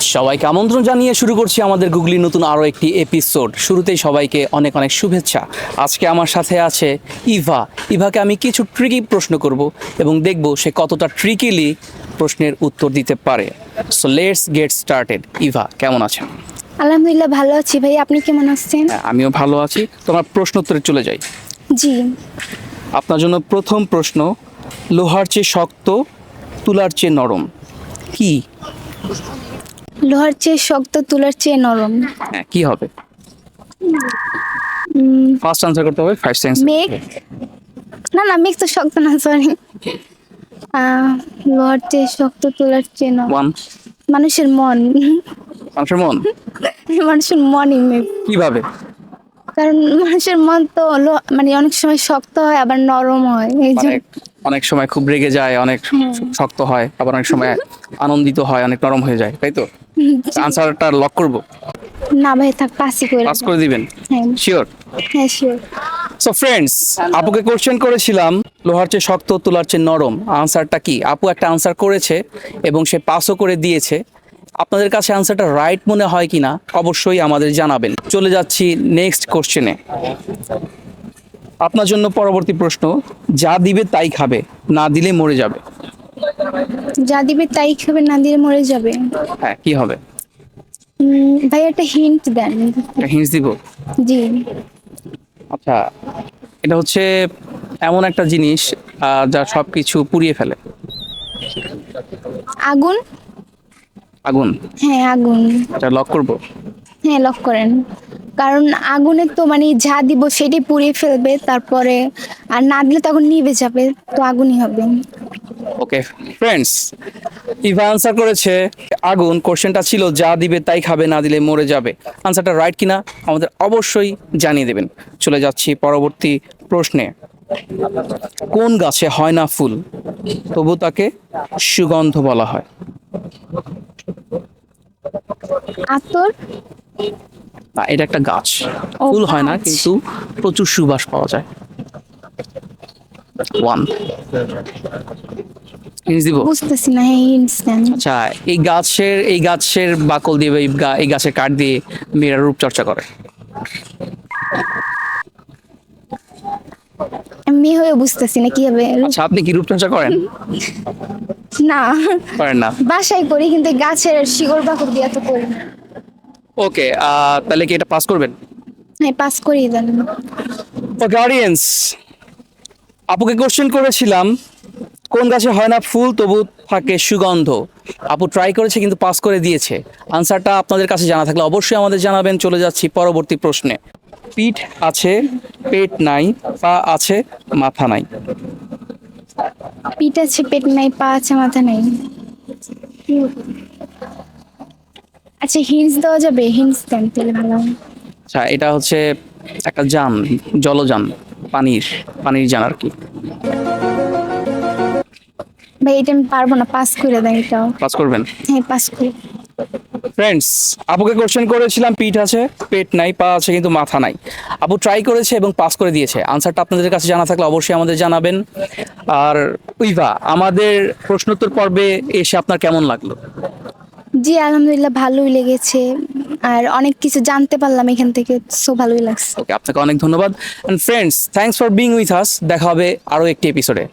সবাইকে আমন্ত্রণ জানিয়ে শুরু করছি আমাদের গুগলি নতুন আরও একটি এপিসোড শুরুতেই সবাইকে অনেক অনেক শুভেচ্ছা। আজকে আমার সাথে আছে ইভা। ইভাকে আমি কিছু ট্রিকি প্রশ্ন করব এবং দেখব সে কতটা ট্রিকিলি প্রশ্নের উত্তর দিতে পারে। So let's get started Eva কেমন আছেন? আলহামদুলিল্লাহ ভালো আছি ভাই। আপনি কেমন আছেন? হ্যাঁ, আমিও ভালো আছি। তোমার প্রশ্ন উত্তরে চলে যাই। জি। আপনার জন্য প্রথম প্রশ্ন লোহার চেয়ে শক্ত তুলার চেয়ে নরম। কি? লোহার চেয়ে শক্ত তুলার চেয়ে নরম। হ্যাঁ কি হবে? ফার্স্ট আনসার করতে হবে ফার্স্ট সেন্স মেঘ না না মেঘ তো শক্ত না সরি লোহার চেয়ে শক্ত তুলার চেয়ে নরম। মানুষের মন। মানুষের মন? মানুষের মনই মেঘ কীভাবে? কারণ মানুষের মন তো মানে অনেক সময় শক্ত হয় আবার নরম হয় এই জন্য অনেক সময় খুব রেগে যায় অনেক শক্ত হয় আবার অনেক সময় আনন্দিত হয় অনেক নরম হয়ে যায় তাই তো? আনসারটা লক করব? না ভাই থাক পাসি করে পাস করে দিবেন? হ্যাঁ। শিওর হ্যাঁ শিওর সো ফ্রেন্ডস আপুকে কোশ্চেন করেছিলাম লোহার চেয়ে শক্ত তুলার চেয়ে নরম। আনসারটা কি? আপু একটা আনসার করেছে এবং সে পাসও করে দিয়েছে। আপনাদের কাছে আনসারটা রাইট মনে হয় কিনা? অবশ্যই আমাদের জানাবেন। চলে যাচ্ছি নেক্সট কোশ্চেনে আপনার জন্য পরবর্তী প্রশ্ন যা দিবে তাই খাবে না দিলে মরে যাবে। যা দিবে তাই খাবে না দিলে মরে যাবে। হ্যাঁ কি হবে? ভাই একটা হিন্ট দেন। হিন্ট দিব? জি। আচ্ছা এটা হচ্ছে এমন একটা জিনিস যা সবকিছু পুড়িয়ে ফেলে। আগুন? আগুন? হ্যাঁ আগুন। এটা লক করব? হ্যাঁ লক করেন। কারণ আগুনে তো মানে যা দিব সেটাই পুড়িয়ে ফেলবে তারপরে আর না দিলে তখন নিভে যাবে তো আগুনই হবে। ওকে ফ্রেন্ডস ইভা আনসার করেছে আগুন কোশ্চেনটা ছিল যা দিবে তাই খাবে না দিলে মরে যাবে। আনসারটা রাইট কিনা আমাদের অবশ্যই জানিয়ে দেবেন। চলে যাচ্ছি পরবর্তী প্রশ্নে। কোন গাছে হয় না ফুল? তবু তাকে সুগন্ধ বলা হয়। আতর? এটা একটা গাছ। ফুল হয় না কিন্তু প্রচুর সুবাস পাওয়া যায়। ওয়ান বুঝতেছি না আচ্ছা এই গাছের এই গাছের বাকল দিয়ে এই গাছের কাঠ দিয়ে মেয়েরা রূপচর্চা করে। মেয়ে হয়ে বুঝতেছি না কি হবে? আচ্ছা আপনি কি রূপচর্চা করেন? না। করেন না। বাসায় করি কিন্তু গাছের শিকড় বাকল দিয়ে তো করি না। ওকে তাহলে কি এটা পাস করবেন? হ্যাঁ পাস করিয়ে দেন। ওকে অডিয়েন্স আপুকে কোশ্চেন করেছিলাম কোন গাছে হয় না ফুল তবু থাকে সুগন্ধ? আপু ট্রাই করেছে কিন্তু পাস করে দিয়েছে। আনসারটা আপনাদের কাছে জানা থাকলে অবশ্যই আমাদের জানাবেন। চলে যাচ্ছি পরবর্তী প্রশ্নে। পিঠ আছে পেট নাই পা আছে মাথা নাই। পিঠ আছে পেট নাই পা আছে মাথা নাই? আচ্ছা হিন্স দেওয়া যাবে? হিন্স দেন তাহলে ভালো হয়। আচ্ছা এটা হচ্ছে একটা যান জলযান পানির পানির যান আর কি। ভাই এটা আমি পারব না পাস করে দেন এটাও। পাস করবেন? হ্যাঁ পাস করি। ফ্রেন্ডস আপুকে কোশ্চেন করেছিলাম পিঠ আছে পেট নাই পা আছে কিন্তু মাথা নাই। আপু ট্রাই করেছে এবং পাস করে দিয়েছে। আনসারটা আপনাদের কাছে জানা থাকলে অবশ্যই আমাদের জানাবেন। আর উইভা আমাদের প্রশ্নোত্তর পর্বে এসে আপনার কেমন লাগল? জি, আলহামদুলিল্লাহ, ভালোই লেগেছে। আর অনেক কিছু জানতে পারলাম এখান থেকে সো ভালোই লাগছে। ওকে আপনাকে অনেক ধন্যবাদ। And friends thanks for being with us দেখা হবে আরও একটি এপিসোডে